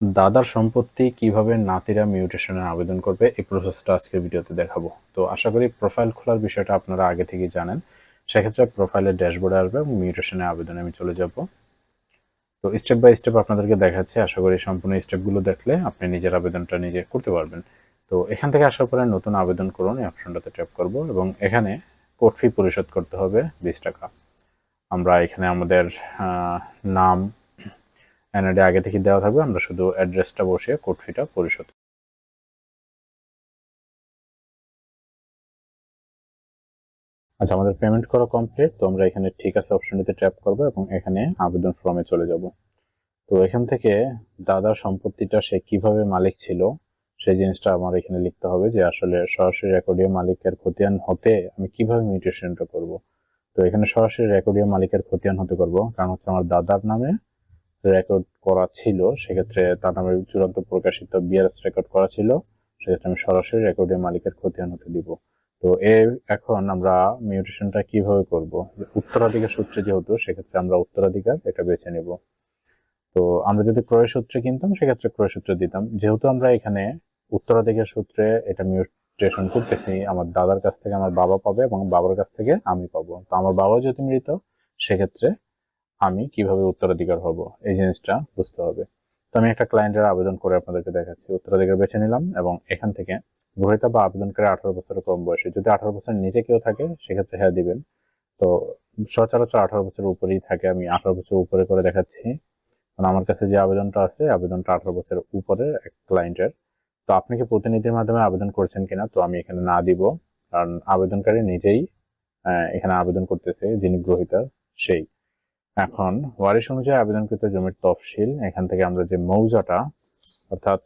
দাদার সম্পত্তি কীভাবে নাতিরা মিউটেশনের আবেদন করবে, এই প্রসেসটা আজকের ভিডিওতে দেখাবো। তো আশা করি প্রোফাইল খোলার বিষয়টা আপনারা আগে থেকেই জানেন। সেক্ষেত্রে প্রোফাইলের ড্যাশবোর্ডে আসবে এবং মিউটেশনের আবেদনে আমি চলে যাব। তো স্টেপ বাই স্টেপ আপনাদেরকে দেখাচ্ছে। আশা করি সম্পূর্ণ স্টেপগুলো দেখলে আপনি নিজের আবেদনটা নিজে করতে পারবেন। তো এখান থেকে আসার পরে নতুন আবেদন করুন, এই অপশনটাতে ট্যাপ করব এবং এখানে কোর্ট ফি পরিশোধ করতে হবে বিশ টাকা। আমরা এখানে আমাদের নাম এনআইডি আগে থেকে দেওয়া থাকবে। আমরা শুধু অ্যাড্রেসটা বসিয়ে কোড ফিটা পরিশোধ আচ্ছা আমাদের পেমেন্ট করা কমপ্লিট তো আমরা এখানে ঠিক আছে অপশনটিতে ট্যাপ করব এবং এখানে আবেদন ফর্মে চলে যাব। তো এখান থেকে দাদার সম্পত্তিটা সে কীভাবে মালিক ছিল, সেই জিনিসটা আমার এখানে লিখতে হবে যে আসলে সরাসরি রেকর্ডিও মালিকের খতিয়ান হতে আমি কীভাবে মিউটেশনটা করব। তো এখানে সরাসরি রেকর্ডিও মালিকের খতিয়ান হতে করব। কারণ হচ্ছে আমার দাদার নামে রেকর্ড করা ছিল, সেক্ষেত্রে তার নামে চূড়ান্ত প্রকাশিত বিআরএস রেকর্ড করা ছিল, সেক্ষেত্রে আমি সরাসরি রেকর্ডের মালিকের খতিয়ান হতে দিব। তো এ এখন আমরা মিউটেশনটা কীভাবে করব? উত্তরাধিকার সূত্রে যেহেতু, সেক্ষেত্রে আমরা উত্তরাধিকার এটা বেছে নেব। তো আমরা যদি ক্রয় সূত্রে কিনতাম, সেক্ষেত্রে ক্রয় সূত্রে দিতাম। যেহেতু আমরা এখানে উত্তরাধিকার সূত্রে এটা মিউটেশন করতেছি, আমার দাদার কাছ থেকে আমার বাবা পাবে এবং বাবার কাছ থেকে আমি পাবো। তো আমার বাবা যদি মৃত, সেক্ষেত্রে আমি কীভাবে উত্তরাধিকার হব, এই জিনিসটা বুঝতে হবে। তো আমি একটা ক্লায়েন্টের আবেদন করে আপনাদেরকে দেখাচ্ছি। উত্তরাধিকার বেছে নিলাম এবং এখান থেকে গ্রহীতা বা আবেদনকারী আঠারো বছরের কম বয়সে, যদি আঠারো বছর নিচে কেউ থাকে, সেক্ষেত্রে হ্যাঁ দিবেন। তো সচরাচর আঠারো বছর উপরেই থাকে, আমি আঠারো বছর উপরে করে দেখাচ্ছি। কারণ আমার কাছে যে আবেদনটা আছে, আবেদনটা আঠারো বছরের উপরে এক ক্লায়েন্টের তো আপনি কি প্রতিনিধির মাধ্যমে আবেদন করছেন কিনা, তো আমি এখানে না দিব। কারণ আবেদনকারী নিজেই এখানে আবেদন করতেছে, যিনি গ্রহীতা, সেই। এখন ওয়ারিশ অনুযায়ী আবেদনকৃত জমির তফসিল, এখান থেকে আমরা যে মৌজাটা, অর্থাৎ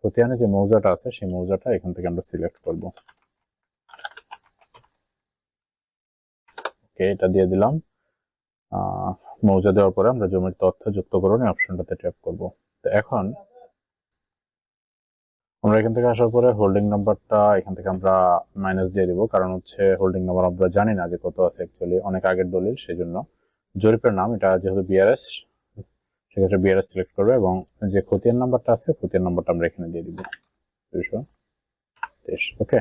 খতিয়ানে যে মৌজাটা আছে, সেই মৌজাটা এখান থেকে আমরা সিলেক্ট করব। ওকে, এটা দিয়ে দিলাম। মৌজা দেওয়ার পরে আমরা জমির তথ্য যুক্ত করুন অপশনটাতে ট্যাপ করব। তো এখন আমরা এখান থেকে আসার পরে হোল্ডিং নাম্বারটা এখান থেকে আমরা মাইনাস দিয়ে দিব, কারণ হচ্ছে হোল্ডিং নাম্বার আমরা জানি না যে কত আছে অ্যাকচুয়ালি অনেক আগের দলিল সেই জন্য জরিপের নাম, এটা যেহেতু বিআরএস সেক্ষেত্রে বিআরএস সিলেক্ট করবে এবং যে খতিয়ান নাম্বারটা আছে খতিয়ান নাম্বারটা আমরা এখানে দিয়ে দিব। দুইশো তেইশ, ওকে?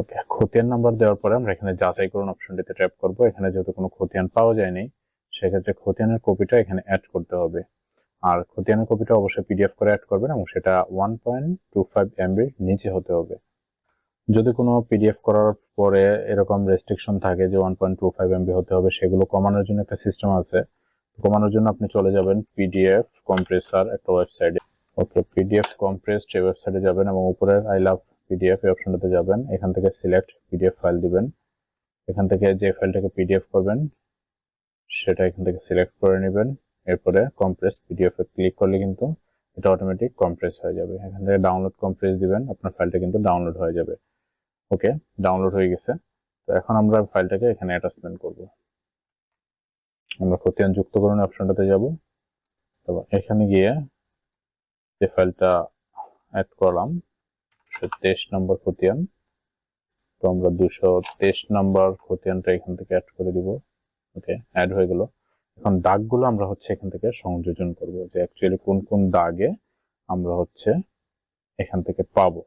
ওকে খতিয়ান নাম্বার দেওয়ার পরে আমরা এখানে যাচাই করুন অপশনটিতে ট্যাপ করব। এখানে যেহেতু কোনো খতিয়ান পাওয়া যায়নি, সেক্ষেত্রে খতিয়ানের কপিটা এখানে অ্যাড করতে হবে। আর খতিয়ানের কপিটা অবশ্যই পিডিএফ করে অ্যাড করবেন এবং সেটা ওয়ান পয়েন্ট টু ফাইভ এমবির নিচে হতে হবে। যদি কোনো পিডিএফ করার পরে এরকম রেস্ট্রিকশন থাকে যে one point two five MB হতে হবে, সেগুলো কমানোর জন্য একটা সিস্টেম আছে। কমানোর জন্য আপনি চলে যাবেন পিডিএফ কম্প্রেসার একটা ওয়েবসাইটে ওকে পিডিএফ কম্প্রেসড এই ওয়েবসাইটে যাবেন এবং উপরের আই লাভ পিডিএফ এই অপশনটাতে যাবেন। এখান থেকে সিলেক্ট পিডিএফ ফাইল দিবেন। এখান থেকে যে ফাইলটাকে পিডিএফ করবেন, সেটা এখান থেকে সিলেক্ট করে নেবেন। এরপরে কম্প্রেস পিডিএফ এ ক্লিক করলে কিন্তু এটা অটোমেটিক কম্প্রেস হয়ে যাবে। এখান থেকে ডাউনলোড কম্প্রেস দিবেন, আপনার ফাইলটা কিন্তু ডাউনলোড হয়ে যাবে। ওকে ডাউনলোড হয়ে গেছে। তো এখন আমরা ফাইলটাকে এখানে অ্যাটাচমেন্ট করব। আমরা খতিয়ান যুক্তকরণ অপশনটাতে যাব। তারপর এখানে গিয়ে যে ফাইলটা অ্যাড করলাম সে তেইশ নম্বর খতিয়ান। তো আমরা দুশো তেইশ নম্বর খতিয়ানটা এখান থেকে অ্যাড করে দিব। ওকে অ্যাড হয়ে গেল। এখন দাগগুলো আমরা হচ্ছে এখান থেকে সংযোজন করব যে অ্যাকচুয়ালি কোন কোন দাগে আমরা হচ্ছে এখান থেকে পাবো।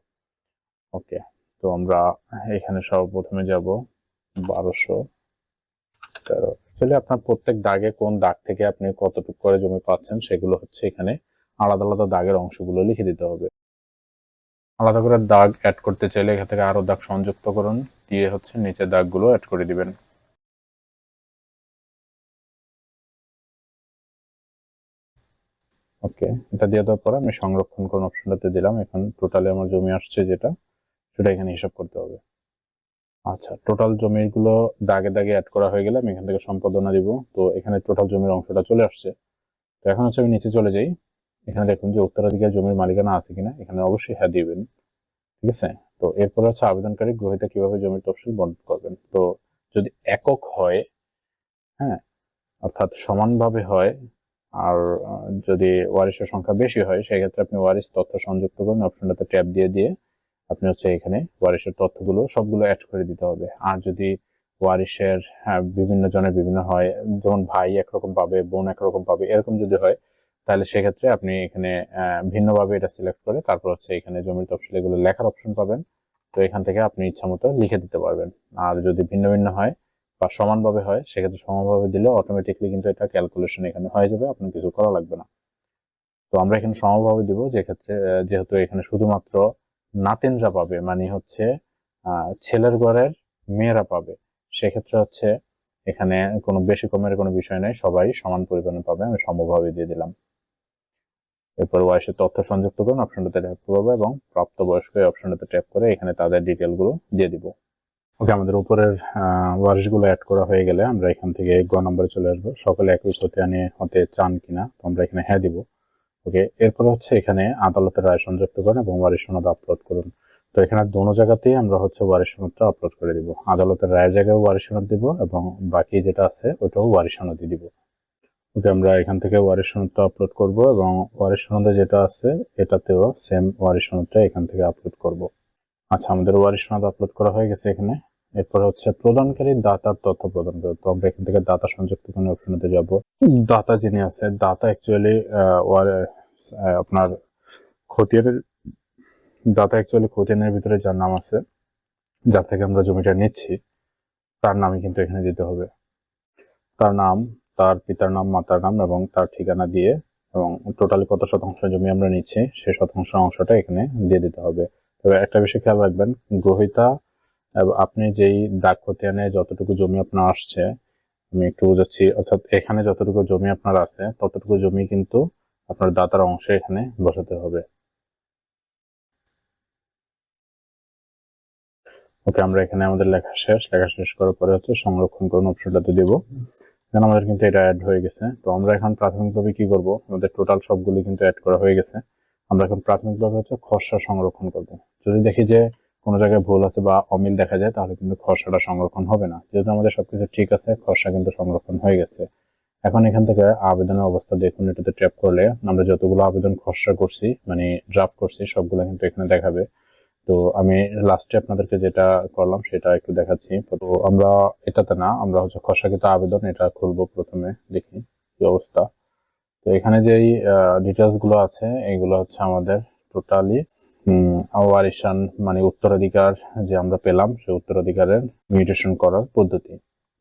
ওকে তো আমরা এখানে সর্বপ্রথমে যাব বারোশো তেরো। অ্যাকচুয়ালি আপনার প্রত্যেক দাগে কোন দাগ থেকে আপনি কতটুকু করে জমি পাচ্ছেন সেগুলো হচ্ছে এখানে আলাদা আলাদা দাগের অংশগুলো লিখে দিতে হবে। আলাদা করে দাগ অ্যাড করতে চাইলে এখান থেকে আরও দাগ সংযুক্ত করুন, দিয়ে হচ্ছে নিচে দাগগুলো অ্যাড করে দিবেন। ওকে, এটা দিয়ে দেওয়ার পরে আমি সংরক্ষণ করুন অপশনটাতে দিলাম। এখন টোটালি আমার জমি আসছে যেটা। সেটা এখানে হিসাব করতে হবে। আচ্ছা টোটাল জমিগুলো দাগে দাগে অ্যাড করা হয়ে গেলে আমি এখান থেকে সম্পাদনা দিব। তো এখানে টোটাল জমির অংশটা চলে আসছে। তো এখন হচ্ছে আমি নিচে চলে যাই। এখানে দেখুন যে উত্তরাধিকার জমির মালিকানা আছে কিনা, এখানে অবশ্যই হ্যাঁ দিবেন। ঠিক আছে? তো এরপর হচ্ছে আবেদনকারী গ্রহীতা কীভাবে জমির তফসিল বন্টন করবেন? তো যদি একক হয় হ্যাঁ অর্থাৎ সমানভাবে হয়, আর যদি ওয়ারিশের সংখ্যা বেশি হয়, সেক্ষেত্রে আপনি ওয়ারিশ তথ্য সংযুক্ত করুন অপশনটাতে ট্যাপ দিয়ে দিয়ে আপনি হচ্ছে এখানে ওয়ারিশের তথ্যগুলো সবগুলো অ্যাড করে দিতে হবে। আর যদি ওয়ারিশের হ্যাঁ, বিভিন্ন জনের বিভিন্ন হয় যেমন ভাই একরকম পাবে বোন একরকম পাবে এরকম যদি হয় তাহলে সেক্ষেত্রে আপনি এখানে ভিন্নভাবে এটা সিলেক্ট করে তারপর হচ্ছে এখানে জমির তফসিল এগুলো লেখার অপশন পাবেন। তো এখান থেকে আপনি ইচ্ছা মতো লিখে দিতে পারবেন। আর যদি ভিন্ন ভিন্ন হয় বা সমানভাবে হয় সেক্ষেত্রে সমানভাবে দিলে অটোমেটিকলি কিন্তু এটা ক্যালকুলেশন এখানে হয়ে যাবে আপনার কিছু করা লাগবে না। তো আমরা এখানে সমানভাবে দিব যে ক্ষেত্রে যেহেতু এখানে শুধুমাত্র নাতিনরা পাবে মানে হচ্ছে ছেলের ঘরের মেয়েরা পাবে। সেক্ষেত্রে হচ্ছে, এখানে কোনো বেশি কমের কোনো বিষয় নেই, সবাই সমান পরিমাণে পাবে, আমি সমভাবে দিয়ে দিলাম। এরপর বয়সের তথ্য সংযুক্ত করুন, অপশনটাতে ট্যাপ করব এবং প্রাপ্তবয়স্ক এই অপশনটাতে ট্যাপ করে এখানে তাদের ডিটেলগুলো দিয়ে দিব। ওকে, আমাদের উপরের ওয়ারিশগুলো অ্যাড করা হয়ে গেলে আমরা এখান থেকে গ নম্বরে চলে আসব। সকলে একই খতিয়ানে হতে চান কিনা, তো আমরা এখানে হ্যাঁ দিব। ওকে এরপর হচ্ছে এখানে আদালতের রায় সংযুক্ত করুন এবং ওয়ারিশ সনদ আপলোড করুন। তো এখানে দোনো জায়গাতেই আমরা হচ্ছে ওয়ারিশ সনদটা আপলোড করে দিব। আদালতের রায়ের জায়গায় ওয়ারিশ সনদ দিব এবং বাকি যেটা আছে ওটাও ওয়ারিশ সনদই দিব। ওকে, আমরা এখান থেকে ওয়ারিশ সনদটা আপলোড করব এবং ওয়ারিশ সনদে যেটা আছে এটাতেও সেম ওয়ারিশ সনদটা এখান থেকে আপলোড করব। আচ্ছা আমাদের ওয়ারিশ সনদ আপলোড করা হয়ে গেছে এখানে। এরপর হচ্ছে প্রদানকারী দাতার তথ্য প্রদান করে। তো আমরা এখান থেকে দাতা সংযুক্ত কোনো অপশনেতে যাব। দাতা যিনি আছে, দাতা অ্যাকচুয়ালি আপনার খতিয়ানের দাতা অ্যাকচুয়ালি খতিয়ানের ভিতরে যার নাম আছে, যার থেকে আমরা জমিটা নিচ্ছি, তার নামই কিন্তু এখানে দিতে হবে। তার নাম, তার পিতার নাম, মাতার নাম এবং তার ঠিকানা দিয়ে এবং টোটালি কত শতাংশ জমি আমরা নিচ্ছি, সেই শতাংশ অংশটা এখানে দিয়ে দিতে হবে। তবে একটা বিষয় খেয়াল রাখবেন, গ্রহিতা আপনি যেই দাগ যতটুকু জমি আপনার আসছে, আমি একটু বোঝাচ্ছি, অর্থাৎ এখানে যতটুকু জমি আপনার আছে, ততটুকু জমি কিন্তু আপনার দাতার অংশে এখানে বসাতে হবে। ওকে, আমরা এখানে আমাদের লেখা শেষ। লেখা শেষ করার পরে হচ্ছে সংরক্ষণ করুন অপশনটাতে দিব। দেন আমাদের কিন্তু এটা অ্যাড হয়ে গেছে। তো আমরা এখন প্রাথমিকভাবে কি করব? আমাদের টোটাল সবগুলি কিন্তু অ্যাড করা হয়ে গেছে। আমরা এখন প্রাথমিকভাবে হচ্ছে খসড়া সংরক্ষণ করব। যদি দেখি যে কোনো জায়গায় ভুল আছে বা অমিল দেখা যায়, তাহলে কিন্তু খসড়াটা সংরক্ষণ হবে না। যেহেতু আমাদের সবকিছু ঠিক আছে খসড়া কিন্তু সংরক্ষণ হয়ে গেছে। এখন এখান থেকে আবেদনের অবস্থা দেখুন, এটাতে ট্যাপ করলে আমরা যতগুলো আবেদন, খসড়া করছি মানে ড্রাফট করছি, সবগুলো কিন্তু এখানে দেখাবে। তো আমি লাস্টে আপনাদেরকে যেটা করলাম, সেটা একটু দেখাচ্ছি। তো আমরা, এটাতে না, আমরা হচ্ছে খসড়াকৃত আবেদন, এটা খুলবো প্রথমে, দেখি কি অবস্থা। তো এখানে যেই ডিটেলসগুলো আছে, এগুলো হচ্ছে আমাদের টোটালি ওয়ারিশান মানে উত্তরাধিকার যে আমরা পেলাম, সেই উত্তরাধিকারের মিউটেশন করার পদ্ধতি।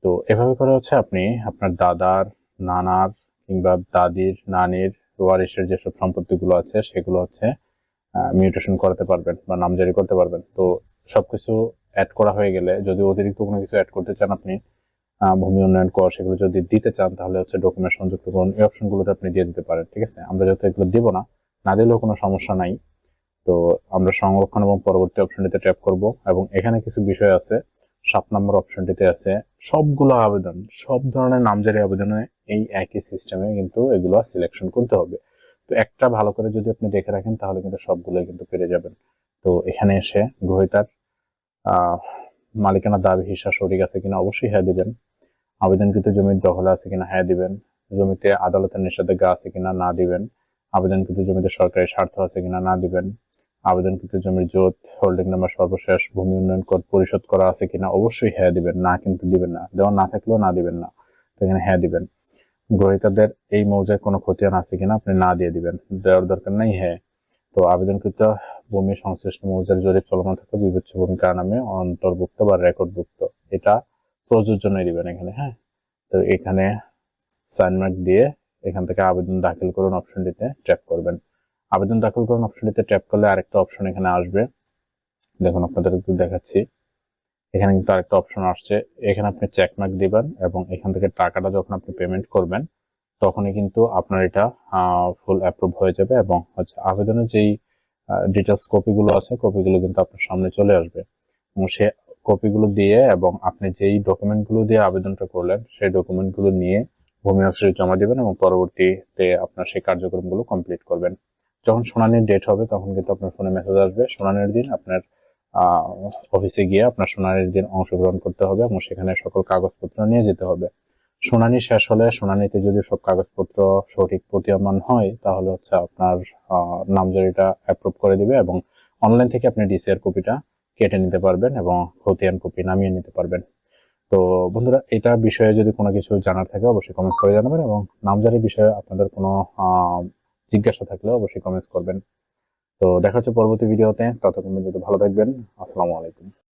তো এভাবে করে হচ্ছে আপনি আপনার দাদার, নানার কিংবা দাদির, নানির ওয়ারিশের যেসব সম্পত্তিগুলো আছে, সেগুলো হচ্ছে মিউটেশন করাতে পারবেন বা নামজারি করতে পারবেন। তো সবকিছু অ্যাড করা হয়ে গেলে, যদি অতিরিক্ত কোনো কিছু অ্যাড করতে চান আপনি ভূমি উন্নয়ন কর, সেগুলো যদি দিতে চান, তাহলে হচ্ছে ডকুমেন্ট সংযুক্ত করুন। এই অপশনগুলোতে আপনি দিয়ে দিতে পারেন, ঠিক আছে? আমরা যেহেতু এগুলো দিব না না দিলেও কোনো সমস্যা নাই। তো আমরা সংরক্ষণ এবং পরবর্তী অপশনটিতে ট্যাপ করব এবং এখানে কিছু বিষয় আছে। সাত নম্বর অপশনটিতে আছে, সবগুলো আবেদন, সব ধরনের নামজারি আবেদনে এই একই সিস্টেমে কিন্তু এগুলো সিলেকশন করতে হবে। তো একটা ভালো করে যদি আপনি দেখে রাখেন, তাহলে কিন্তু সবগুলোই কিন্তু পেরে যাবেন। তো এখানে এসে গ্রহিতার মালিকানা দাবি হিসা সঠিক আছে কিনা অবশ্যই হ্যাঁ দিবেন। আবেদনকৃত জমির দখলে আছে কিনা হ্যাঁ দিবেন। জমিতে আদালতের নিষেধাজ্ঞা আছে কিনা না দিবেন। আবেদনকৃত জমিতে সরকারি স্বার্থ আছে কিনা না দিবেন। আবেদনকৃত জমির জোত হোল্ডিং নাম্বার সর্বশেষ, ভূমি উন্নয়ন কর পরিশোধ করা আছে কিনা? অবশ্যই হ্যাঁ দিবেন। না কিন্তু দিবেন না। দেওয়া না থাকলেও না দিবেন না। এখানে হ্যাঁ দিবেন। গ্রহীতাদের এই মৌজায় কোনো ক্ষতিয়ান আছে কিনা আপনি না দিয়ে দিবেন। দেওয়ার দরকার নাই হ্যাঁ। তো আবেদনকৃত ভূমি সংশ্লিষ্ট মৌজার জরিপ চলমান থাকলে বিবেচ্য ভূমি কার নামে অন্তর্ভুক্ত বা রেকর্ডভুক্ত। এটা প্রযোজ্য নয় দিবেন এখানে হ্যাঁ। তো এখানে সাইন মার্ক দিয়ে এখান থেকে আবেদন দাখিল করুন অপশনটিতে ট্যাপ করবেন। আবেদন দাখিল করুন। অপশনটিতে ট্যাপ করলে আরেকটা অপশন এখানে আসবে। দেখুন, আপনাদের একটু দেখাচ্ছি। এখানে কিন্তু আরেকটা অপশন আসছে। এখানে আপনি চেক মার্ক দিবেন এবং এখান থেকে টাকাটা যখন আপনি পেমেন্ট করবেন, তখনই কিন্তু আপনার এটা ফুল অ্যাপ্রুভ হয়ে যাবে এবং হচ্ছে আবেদনের যেই ডিটেলস কপিগুলো আছে কপিগুলো কিন্তু আপনার সামনে চলে আসবে। এবং সে কপিগুলো দিয়ে এবং আপনি যেই ডকুমেন্টগুলো দিয়ে আবেদনটা করলেন, সেই ডকুমেন্টগুলো নিয়ে ভূমি অফিসে জমা দিবেন এবং পরবর্তীতে আপনার সেই কার্যক্রমগুলো কমপ্লিট করবেন। যখন শুনানির ডেট হবে, তখন কিন্তু আপনার ফোনে মেসেজ আসবে। শুনানির দিন আপনার অফিসে গিয়ে আপনার শুনানির দিন অংশগ্রহণ করতে হবে এবং সেখানে সকল কাগজপত্র নিয়ে যেতে হবে। শুনানি শেষ হলে শুনানিতে যদি সব কাগজপত্র সঠিক প্রতীয়মান হয়, তাহলে হচ্ছে আপনার নামজারিটা অ্যাপ্রুভ করে দিবে এবং অনলাইন থেকে আপনি ডিসিআর কপিটা কেটে নিতে পারবেন এবং খতিয়ান কপি নামিয়ে নিতে পারবেন। তো বন্ধুরা, এটা বিষয়ে যদি কোনো কিছু জানার থাকে, অবশ্যই কমেন্টস করে জানাবেন এবং নামজারির বিষয়ে আপনাদের কোনো জিজ্ঞাসা থাকলে অবশ্যই কমেন্টস করবেন। তো দেখা হচ্ছে পরবর্তী ভিডিওতে ততক্ষণ পর্যন্ত ভালো থাকবেন। আসসালামু আলাইকুম।